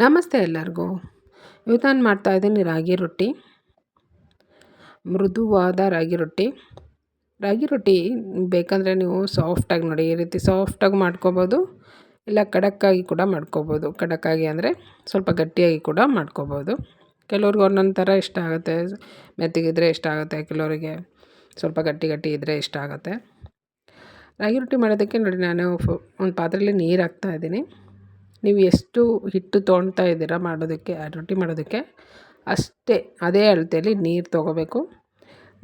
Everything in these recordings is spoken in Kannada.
ನಮಸ್ತೆ ಎಲ್ಲರಿಗೂ. ಇವತ್ತು ನಾನು ಮಾಡ್ತಾ ಇದ್ದೀನಿ ರಾಗಿ ರೊಟ್ಟಿ. ಮೃದುವಾದ ರಾಗಿ ರೊಟ್ಟಿ. ರಾಗಿ ರೊಟ್ಟಿ ಬೇಕಂದರೆ ನೀವು ಸಾಫ್ಟಾಗಿ ನೋಡಿ, ಈ ರೀತಿ ಸಾಫ್ಟಾಗಿ ಮಾಡ್ಕೋಬೋದು, ಇಲ್ಲ ಖಡಕ್ಕಾಗಿ ಕೂಡ ಮಾಡ್ಕೋಬೋದು. ಖಡಕ್ಕಾಗಿ ಅಂದರೆ ಸ್ವಲ್ಪ ಗಟ್ಟಿಯಾಗಿ ಕೂಡ ಮಾಡ್ಕೋಬೋದು. ಕೆಲವ್ರಿಗೆ ಒಂದೊಂದು ಥರ ಇಷ್ಟ ಆಗುತ್ತೆ. ಮೆತ್ತಗಿದ್ರೆ ಇಷ್ಟ ಆಗುತ್ತೆ, ಕೆಲವರಿಗೆ ಸ್ವಲ್ಪ ಗಟ್ಟಿ ಗಟ್ಟಿ ಇದ್ದರೆ ಇಷ್ಟ ಆಗುತ್ತೆ. ರಾಗಿ ರೊಟ್ಟಿ ಮಾಡೋದಕ್ಕೆ ನೋಡಿ, ನಾನು ಒಂದು ಪಾತ್ರೆಯಲ್ಲಿ ನೀರು ಹಾಕ್ತಾಯಿದ್ದೀನಿ ನೀವು ಎಷ್ಟು ಹಿಟ್ಟು ತೊಗೊಳ್ತಾ ಇದ್ದೀರಾ ಮಾಡೋದಕ್ಕೆ, ರೊಟ್ಟಿ ಮಾಡೋದಕ್ಕೆ, ಅಷ್ಟೇ, ಅದೇ ಅಳತೆಯಲ್ಲಿ ನೀರು ತೊಗೋಬೇಕು.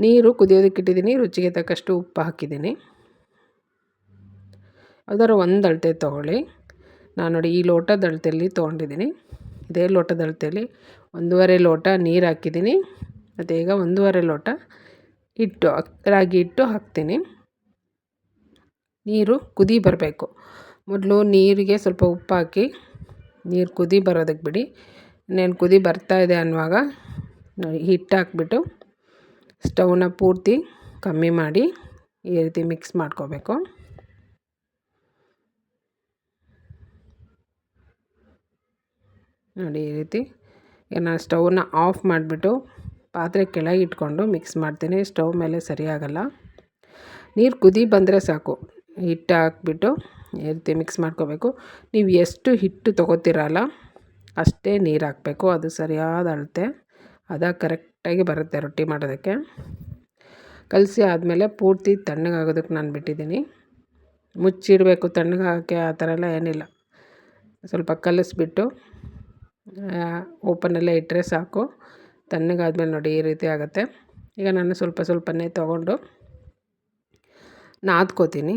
ನೀರು ಕುದಿಯೋದಕ್ಕೆ ಇಟ್ಟಿದ್ದೀನಿ, ರುಚಿಗೆ ತಕ್ಕಷ್ಟು ಉಪ್ಪು ಹಾಕಿದ್ದೀನಿ. ಅದರ ಒಂದು ಅಳತೆ ತೊಗೊಳ್ಳಿ. ನಾನು ನೋಡಿ ಈ ಲೋಟದ ಅಳತೆಯಲ್ಲಿ ತೊಗೊಂಡಿದ್ದೀನಿ. ಇದೇ ಲೋಟದ ಅಳತೆಯಲ್ಲಿ ಒಂದೂವರೆ ಲೋಟ ನೀರು ಹಾಕಿದ್ದೀನಿ. ಮತ್ತು ಈಗ ಒಂದೂವರೆ ಲೋಟ ಹಿಟ್ಟು, ರಾಗಿ ಹಿಟ್ಟು ಹಾಕ್ತೀನಿ. ನೀರು ಕುದಿ ಬರಬೇಕು. ಮೊದಲು ನೀರಿಗೆ ಸ್ವಲ್ಪ ಉಪ್ಪು ಹಾಕಿ ನೀರು ಕುದಿ ಬರೋದಕ್ಕೆ ಬಿಡಿ. ಇನ್ನೇನು ಕುದಿ ಬರ್ತಾ ಇದೆ ಅನ್ನುವಾಗ ಹಿಟ್ಟು ಹಾಕ್ಬಿಟ್ಟು ಸ್ಟವ್ನ ಪೂರ್ತಿ ಕಮ್ಮಿ ಮಾಡಿ ಈ ರೀತಿ ಮಿಕ್ಸ್ ಮಾಡ್ಕೋಬೇಕು. ನೋಡಿ, ಈ ರೀತಿ ಈಗ ನಾನು ಸ್ಟವ್ನ ಆಫ್ ಮಾಡಿಬಿಟ್ಟು ಪಾತ್ರೆ ಕೆಳಗೆ ಇಟ್ಕೊಂಡು ಮಿಕ್ಸ್ ಮಾಡ್ತೀನಿ. ಸ್ಟವ್ ಮೇಲೆ ಸರಿಯಾಗಲ್ಲ. ನೀರು ಕುದಿ ಬಂದರೆ ಸಾಕು. ಹಿಟ್ಟು ಹಾಕ್ಬಿಟ್ಟು ಈ ರೀತಿ ಮಿಕ್ಸ್ ಮಾಡ್ಕೋಬೇಕು. ನೀವು ಎಷ್ಟು ಹಿಟ್ಟು ತೊಗೋತೀರಲ್ಲ ಅಷ್ಟೇ ನೀರು ಹಾಕಬೇಕು. ಅದು ಸರಿಯಾದ ಅಳತೆ. ಅದ ಕರೆಕ್ಟಾಗಿ ಬರುತ್ತೆ ರೊಟ್ಟಿ ಮಾಡೋದಕ್ಕೆ. ಕಲಸಿ ಆದಮೇಲೆ ಪೂರ್ತಿ ತಣ್ಣಗಾಗೋದಕ್ಕೆ ನಾನು ಬಿಟ್ಟಿದ್ದೀನಿ. ಮುಚ್ಚಿಡಬೇಕು. ತಣ್ಣಗಾಗೋಕ್ಕೆ ಆ ಥರ ಎಲ್ಲ ಏನಿಲ್ಲ. ಸ್ವಲ್ಪ ಕಲಸಿಬಿಟ್ಟು ಓಪನಲ್ಲೇ ಇಟ್ಟರೆ ಸಾಕು. ತಣ್ಣಗಾದ್ಮೇಲೆ ನೋಡಿ ಈ ರೀತಿ ಆಗುತ್ತೆ. ಈಗ ನಾನು ಸ್ವಲ್ಪ ಸ್ವಲ್ಪನೇ ತೊಗೊಂಡು ನಾದ್ಕೋತೀನಿ.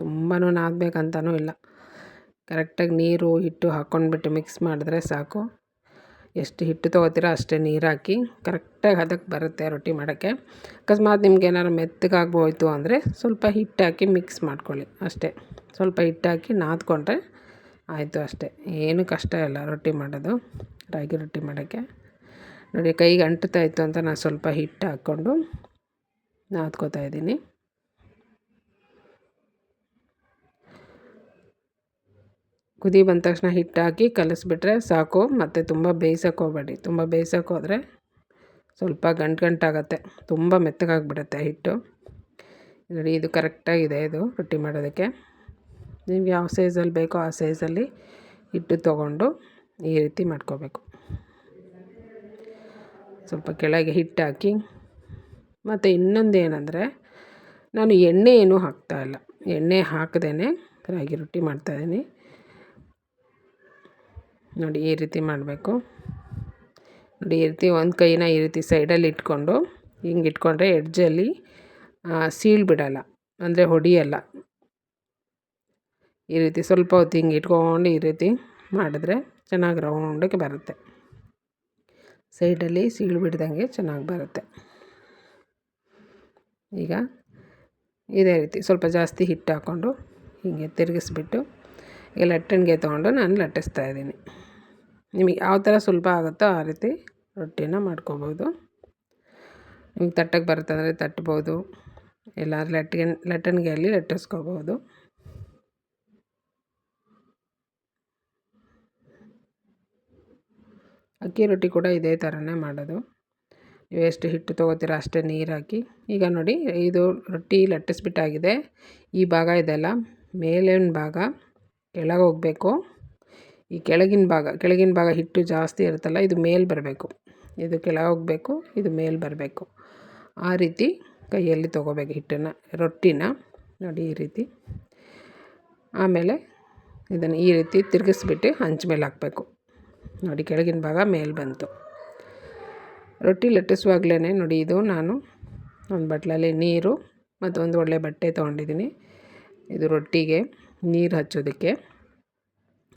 ತುಂಬಾ ನಾದಬೇಕಂತನೂ ಇಲ್ಲ. ಕರೆಕ್ಟಾಗಿ ನೀರು ಹಿಟ್ಟು ಹಾಕ್ಕೊಂಡ್ಬಿಟ್ಟು ಮಿಕ್ಸ್ ಮಾಡಿದ್ರೆ ಸಾಕು. ಎಷ್ಟು ಹಿಟ್ಟು ತೊಗೋತೀರೋ ಅಷ್ಟೇ ನೀರು ಹಾಕಿ ಕರೆಕ್ಟಾಗಿ ಅದಕ್ಕೆ ಬರುತ್ತೆ ರೊಟ್ಟಿ ಮಾಡೋಕ್ಕೆ. ಅಕಸ್ಮಾತ್ ನಿಮ್ಗೆ ಏನಾದ್ರು ಮೆತ್ತಗಾಗ್ಬೋಯ್ತು ಅಂದರೆ ಸ್ವಲ್ಪ ಹಿಟ್ಟು ಹಾಕಿ ಮಿಕ್ಸ್ ಮಾಡ್ಕೊಳ್ಳಿ ಅಷ್ಟೇ. ಸ್ವಲ್ಪ ಹಿಟ್ಟು ಹಾಕಿ ನಾದ್ಕೊಂಡ್ರೆ ಆಯಿತು ಅಷ್ಟೇ. ಏನು ಕಷ್ಟ ಇಲ್ಲ ರೊಟ್ಟಿ ಮಾಡೋದು, ರಾಗಿ ರೊಟ್ಟಿ ಮಾಡೋಕ್ಕೆ. ನೋಡಿ ಕೈಗೆ ಅಂಟುತ್ತಾ ಇತ್ತು ಅಂತ ನಾನು ಸ್ವಲ್ಪ ಹಿಟ್ಟು ಹಾಕ್ಕೊಂಡು ನಾದ್ಕೋತಾ ಇದ್ದೀನಿ. ಕುದಿ ಬಂದ ತಕ್ಷಣ ಹಿಟ್ಟು ಹಾಕಿ ಕಲಸಿಬಿಟ್ರೆ ಸಾಕು, ಮತ್ತು ತುಂಬ ಬೇಯಿಸೋಕೆ ತುಂಬ ಬೇಯಿಸೋಕೆ ಸ್ವಲ್ಪ ಗಂಟು ಗಂಟಾಗತ್ತೆ ತುಂಬ ಮೆತ್ತಗಾಗಿಬಿಡುತ್ತೆ ಹಿಟ್ಟು. ನೋಡಿ, ಇದು ಕರೆಕ್ಟಾಗಿದೆ ಇದು ರೊಟ್ಟಿ ಮಾಡೋದಕ್ಕೆ. ನಿಮ್ಗೆ ಯಾವ ಸೈಜಲ್ಲಿ ಬೇಕೋ ಆ ಸೈಜಲ್ಲಿ ಹಿಟ್ಟು ತೊಗೊಂಡು ಈ ರೀತಿ ಮಾಡ್ಕೋಬೇಕು. ಸ್ವಲ್ಪ ಕೆಳಗೆ ಹಿಟ್ಟು ಹಾಕಿ ಮತ್ತು ಇನ್ನೊಂದು ಏನಂದರೆ, ನಾನು ಎಣ್ಣೆ ಏನೂ ಹಾಕ್ತಾಯಿಲ್ಲ ಎಣ್ಣೆ ಹಾಕದೇ ರಾಗಿ ರೊಟ್ಟಿ ಮಾಡ್ತಾಯಿದ್ದೀನಿ ನೋಡಿ ಈ ರೀತಿ ಮಾಡಬೇಕು. ನೋಡಿ ಈ ರೀತಿ ಒಂದು ಕೈನ ಈ ರೀತಿ ಸೈಡಲ್ಲಿ ಇಟ್ಕೊಂಡು, ಹಿಂಗೆ ಇಟ್ಕೊಂಡ್ರೆ ಎಡ್ಜಲ್ಲಿ ಸೀಳು ಬಿಡೋಲ್ಲ, ಅಂದರೆ ಹೊಡಿಯಲ್ಲ. ಈ ರೀತಿ ಸ್ವಲ್ಪ ಹೊತ್ತು ಹಿಂಗೆ ಇಟ್ಕೊಂಡು ಈ ರೀತಿ ಮಾಡಿದ್ರೆ ಚೆನ್ನಾಗಿ ರೌಂಡಕ್ಕೆ ಬರುತ್ತೆ. ಸೈಡಲ್ಲಿ ಸೀಳು ಬಿಡ್ದಂಗೆ ಚೆನ್ನಾಗಿ ಬರುತ್ತೆ. ಈಗ ಇದೇ ರೀತಿ ಸ್ವಲ್ಪ ಜಾಸ್ತಿ ಹಿಟ್ಟು ಹಾಕ್ಕೊಂಡು ಹೀಗೆ ತಿರುಗಿಸ್ಬಿಟ್ಟು, ಈಗ ಲಟ್ಟಣಿಗೆ ತೊಗೊಂಡು ನಾನು ಲಟ್ಟಿಸ್ತಾ ಇದ್ದೀನಿ. ನಿಮಗೆ ಯಾವ ಥರ ಸುಲಭ ಆಗುತ್ತೋ ಆ ರೀತಿ ರೊಟ್ಟಿನ ಮಾಡ್ಕೋಬೋದು. ನಿಮ್ಗೆ ತಟ್ಟಕ್ಕೆ ಬರುತ್ತಂದರೆ ತಟ್ಬೋದು ಇಲ್ಲ ಲಟ್ಟಿಗೆ, ಲಟ್ಟಣಿಗೆಯಲ್ಲಿ ಲಟ್ಟಿಸ್ಕೋಬೋದು. ಅಕ್ಕಿ ರೊಟ್ಟಿ ಕೂಡ ಇದೇ ಥರನೇ ಮಾಡೋದು. ನೀವು ಎಷ್ಟು ಹಿಟ್ಟು ತೊಗೋತೀರ ಅಷ್ಟೇ ನೀರು ಹಾಕಿ. ಈಗ ನೋಡಿ, ಇದು ರೊಟ್ಟಿ ಲಟ್ಟಿಸ್ಬಿಟ್ಟಾಗಿದೆ. ಈ ಭಾಗ ಇದೆಲ್ಲ ಮೇಲಿನ ಭಾಗ ಕೆಳಗೆ ಹೋಗಬೇಕು. ಈ ಕೆಳಗಿನ ಭಾಗ ಕೆಳಗಿನ ಭಾಗ ಹಿಟ್ಟು ಜಾಸ್ತಿ ಇರುತ್ತಲ್ಲ, ಇದು ಮೇಲೆ ಬರಬೇಕು. ಇದು ಕೆಳಗೆ ಹೋಗಬೇಕು ಇದು ಮೇಲೆ ಬರಬೇಕು. ಆ ರೀತಿ ಕೈಯಲ್ಲಿ ತೊಗೋಬೇಕು ಹಿಟ್ಟನ್ನು, ರೊಟ್ಟಿನ. ನೋಡಿ ಈ ರೀತಿ. ಆಮೇಲೆ ಇದನ್ನು ಈ ರೀತಿ ತಿರುಗಿಸ್ಬಿಟ್ಟು ಹಂಚ ಮೇಲೆ ಹಾಕಬೇಕು. ನೋಡಿ ಕೆಳಗಿನ ಭಾಗ ಮೇಲೆ ಬಂತು. ರೊಟ್ಟಿ ಲಟ್ಟಿಸುವಾಗಲೇ ನೋಡಿ ಇದು ನಾನು ಒಂದು ಬಟ್ಲಲ್ಲಿ ನೀರು ಮತ್ತು ಒಂದು ಒಳ್ಳೆ ಬಟ್ಟೆ ತೊಗೊಂಡಿದ್ದೀನಿ. ಇದು ರೊಟ್ಟಿಗೆ ನೀರು ಹಚ್ಚೋದಕ್ಕೆ.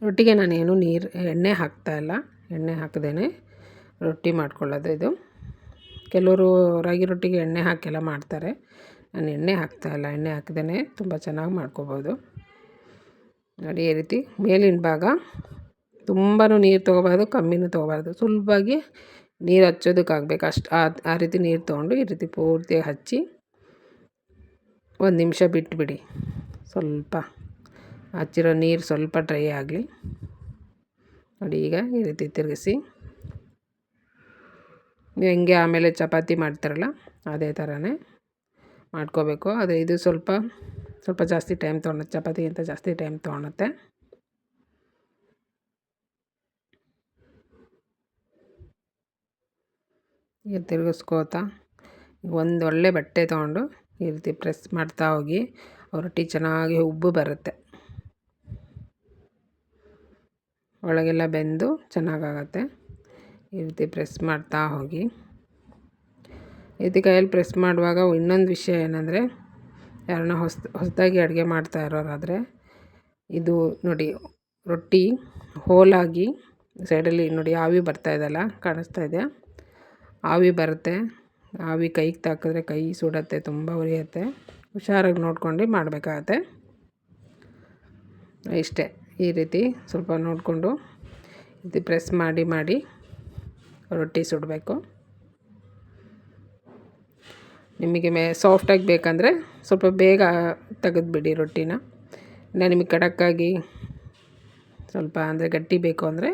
ರೊಟ್ಟಿಗೆ ನಾನೇನು ನೀರು, ಎಣ್ಣೆ ಹಾಕ್ತಾಯಿಲ್ಲ ಎಣ್ಣೆ ಹಾಕದೇ ರೊಟ್ಟಿ ಮಾಡ್ಕೊಳ್ಳೋದು ಇದು. ಕೆಲವರು ರಾಗಿ ರೊಟ್ಟಿಗೆ ಎಣ್ಣೆ ಹಾಕೆಲ್ಲ ಮಾಡ್ತಾರೆ. ನಾನು ಎಣ್ಣೆ ಹಾಕ್ತಾಯಿಲ್ಲ ಎಣ್ಣೆ ಹಾಕ್ದೇ ತುಂಬ ಚೆನ್ನಾಗಿ ಮಾಡ್ಕೋಬೋದು. ನೋಡಿ, ಈ ರೀತಿ ಮೇಲಿನ ಭಾಗ ತುಂಬಾ ನೀರು ತೊಗೋಬಾರ್ದು, ಕಮ್ಮಿನೂ ತೊಗೋಬಾರ್ದು. ಸುಲಭವಾಗಿ ನೀರು ಹಚ್ಚೋದಕ್ಕಾಗಬೇಕು. ಅಷ್ಟು ಆ ಆ ರೀತಿ ನೀರು ತೊಗೊಂಡು ಈ ರೀತಿ ಪೂರ್ತಿ ಹಚ್ಚಿ ಒಂದು ನಿಮಿಷ ಬಿಟ್ಟುಬಿಡಿ ಸ್ವಲ್ಪ. ಹಚ್ಚಿರೋ ನೀರು ಸ್ವಲ್ಪ ಡ್ರೈ ಆಗಲಿ. ನೋಡಿ ಈಗ ಈ ರೀತಿ ತಿರುಗಿಸಿ. ನೀವು ಹೆಂಗೆ ಆಮೇಲೆ ಚಪಾತಿ ಮಾಡ್ತಾರಲ್ಲ, ಅದೇ ಥರನೇ ಮಾಡ್ಕೋಬೇಕು. ಆದರೆ ಇದು ಸ್ವಲ್ಪ ಸ್ವಲ್ಪ ಜಾಸ್ತಿ ಟೈಮ್ ತೊಗೊಳುತ್ತೆ ಚಪಾತಿಗಿಂತ ಜಾಸ್ತಿ ಟೈಮ್ ತೊಗೊಳುತ್ತೆ. ಈಗ ತಿರುಗಿಸ್ಕೋತಾ ಒಂದು ಒಳ್ಳೆ ಬಟ್ಟೆ ತೊಗೊಂಡು ಈ ರೀತಿ ಪ್ರೆಸ್ ಮಾಡ್ತಾ ಹೋಗಿ ರೊಟ್ಟಿ ಚೆನ್ನಾಗಿ ಉಬ್ಬು ಬರುತ್ತೆ. ಒಳಗೆಲ್ಲ ಬೆಂದು ಚೆನ್ನಾಗಾಗತ್ತೆ. ಈ ರೀತಿ ಪ್ರೆಸ್ ಮಾಡ್ತಾ ಹೋಗಿ. ಈ ರೀತಿ ಕೈಯಲ್ಲಿ ಪ್ರೆಸ್ ಮಾಡುವಾಗ ಇನ್ನೊಂದು ವಿಷಯ ಏನಂದರೆ, ಯಾರನ್ನ ಹೊಸ ಹೊಸದಾಗಿ ಅಡುಗೆ ಮಾಡ್ತಾ ಇರೋರಾದರೆ, ಇದು ನೋಡಿ, ರೊಟ್ಟಿ ಹೋಲಾಗಿ ಸೈಡಲ್ಲಿ ನೋಡಿ ಆವಿ ಬರ್ತಾ ಇದೆಲ್ಲ ಕಾಣಿಸ್ತಾ ಇದೆ. ಆವಿ ಬರುತ್ತೆ. ಆವಿ ಕೈಗೆ ತಾಕಿದ್ರೆ ಕೈ ಸುಡುತ್ತೆ, ತುಂಬ ಉರಿಯತ್ತೆ. ಹುಷಾರಾಗಿ ನೋಡ್ಕೊಂಡು ಮಾಡಬೇಕಾಗತ್ತೆ. ಇಷ್ಟೇ. ಈ ರೀತಿ ಸ್ವಲ್ಪ ನೋಡಿಕೊಂಡು ಇದು ಪ್ರೆಸ್ ಮಾಡಿ ಮಾಡಿ ರೊಟ್ಟಿ ಸುಡಬೇಕು. ನಿಮಗೆ ಮೇ ಸಾಫ್ಟಾಗಿ ಬೇಕಂದರೆ ಸ್ವಲ್ಪ ಬೇಗ ತೆಗೆದುಬಿಡಿ ರೊಟ್ಟಿನ. ಇನ್ನು ನಿಮಗೆ ಖಡಕ್ಕಾಗಿ ಸ್ವಲ್ಪ ಅಂದರೆ ಗಟ್ಟಿ ಬೇಕು ಅಂದರೆ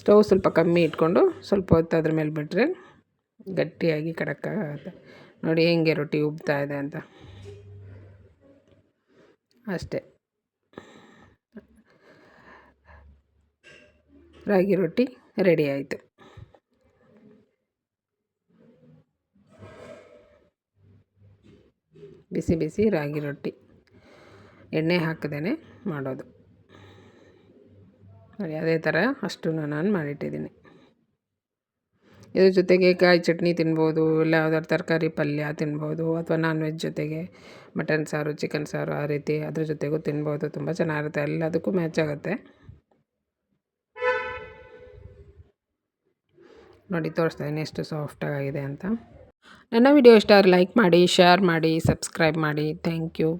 ಸ್ಟವ್ ಸ್ವಲ್ಪ ಕಮ್ಮಿ ಇಟ್ಕೊಂಡು ಸ್ವಲ್ಪ ಹೊತ್ತು ಅದ್ರ ಮೇಲೆ ಬಿಟ್ಟರೆ ಗಟ್ಟಿಯಾಗಿ ಖಡಕ್ಕಾಗುತ್ತೆ. ನೋಡಿ ಹೆಂಗೆ ರೊಟ್ಟಿ ಉಬ್ತಾ ಇದೆ ಅಂತ. ಅಷ್ಟೇ. ರಾಗಿ ರೊಟ್ಟಿ ರೆಡಿ ಆಯಿತು. ಬಿಸಿ ಬಿಸಿ ರಾಗಿ ರೊಟ್ಟಿ. ಎಣ್ಣೆ ಹಾಕದೇ ಮಾಡೋದು. ನೋಡಿ, ಅದೇ ಥರ ಅಷ್ಟು ನಾನು ಮಾಡಿಟ್ಟಿದ್ದೀನಿ. ಇದ್ರ ಜೊತೆಗೆ ಕಾಯಿ ಚಟ್ನಿ ತಿನ್ಬೋದು, ಇಲ್ಲ ಯಾವ್ದಾದ್ರು ತರಕಾರಿ ಪಲ್ಯ ತಿನ್ಬೋದು, ಅಥವಾ ನಾನ್ ವೆಜ್ ಜೊತೆಗೆ ಮಟನ್ ಸಾರು ಚಿಕನ್ ಸಾರು ಆ ರೀತಿ ಅದ್ರ ಜೊತೆಗೂ ತಿನ್ಬೋದು. ತುಂಬ ಚೆನ್ನಾಗಿರುತ್ತೆ. ಎಲ್ಲದಕ್ಕೂ ಮ್ಯಾಚ್ ಆಗುತ್ತೆ. ನೋಡಿ, ತೋರಿಸ್ತಾ ಇದ್ದೀನಿ ಎಷ್ಟು ಸಾಫ್ಟಾಗಿದೆ ಅಂತ. ನನ್ನ ವಿಡಿಯೋ ಇಷ್ಟ ಲೈಕ್ ಮಾಡಿ ಶೇರ್ ಮಾಡಿ ಸಬ್ಸ್ಕ್ರೈಬ್ ಮಾಡಿ. Thank you